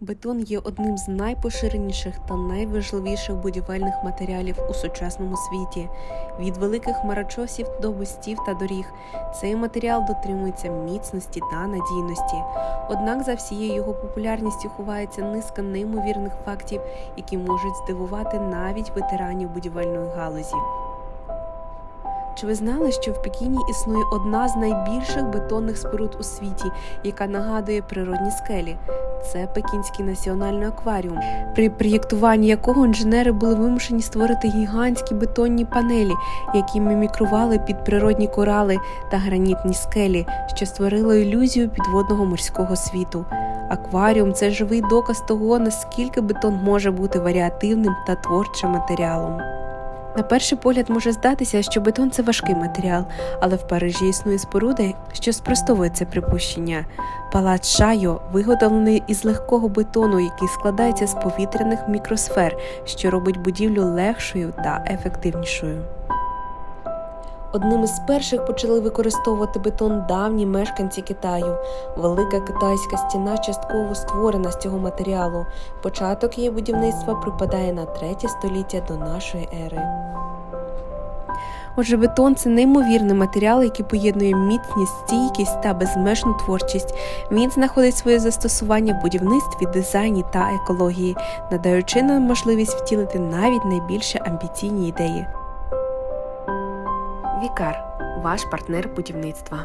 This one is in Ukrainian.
Бетон є одним з найпоширеніших та найважливіших будівельних матеріалів у сучасному світі. Від великих хмарочосів до мостів та доріг цей матеріал дотримується міцності та надійності. Однак за всією його популярністю ховається низка неймовірних фактів, які можуть здивувати навіть ветеранів будівельної галузі. Чи ви знали, що в Пекіні існує одна з найбільших бетонних споруд у світі, яка нагадує природні скелі? Це Пекінський національний акваріум, при проєктуванні якого інженери були вимушені створити гігантські бетонні панелі, які мімікрували під природні корали та гранітні скелі, що створило ілюзію підводного морського світу. Акваріум це живий доказ того, наскільки бетон може бути варіативним та творчим матеріалом. На перший погляд може здатися, що бетон це важкий матеріал, але в Парижі існує споруда, що спростовує це припущення. Палац Шайо виготовлений із легкого бетону, який складається з повітряних мікросфер, що робить будівлю легшою та ефективнішою. Одним із перших почали використовувати бетон давні мешканці Китаю. Велика китайська стіна частково створена з цього матеріалу. Початок її будівництва припадає на третє століття до нашої ери. Отже, бетон це неймовірний матеріал, який поєднує міцність, стійкість та безмежну творчість. Він знаходить своє застосування в будівництві, дизайні та екології, надаючи нам можливість втілити навіть найбільше амбіційні ідеї. Вікар ваш партнер будівництва.